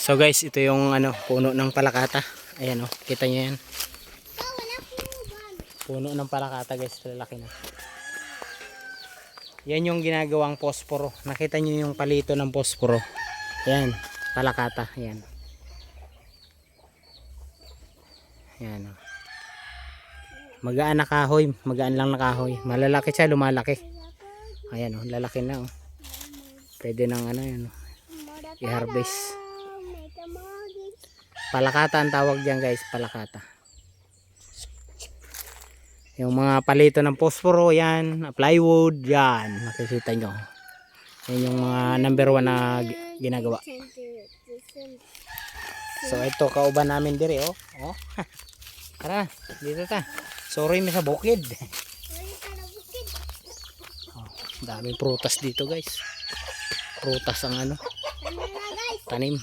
So guys, ito yung ano, puno ng palakata. Ayan oh, kita niyo yan. Puno ng palakata guys, lalaki na. Yan yung ginagawang posporo. Nakita niyo yung palito ng posporo. Yan, palakata, yan. Yan oh. Magaan na kahoy, magaan lang na kahoy. Malalaki siya, lumalaki. Ayan oh, lalaki na oh. Pwede nang ano yan oh, i-harvest. Palakata ang tawag diyan guys, palakata. Yung mga palito ng posporo yan, plywood yan, makikita nyo. Yan yung mga number one na gi- ginagawa. So ito kauban namin dire oh. Oh. Tara, dito ta. Sorry mi sa bukid. Oh, daming prutas dito guys. Prutas ang ano, tanim.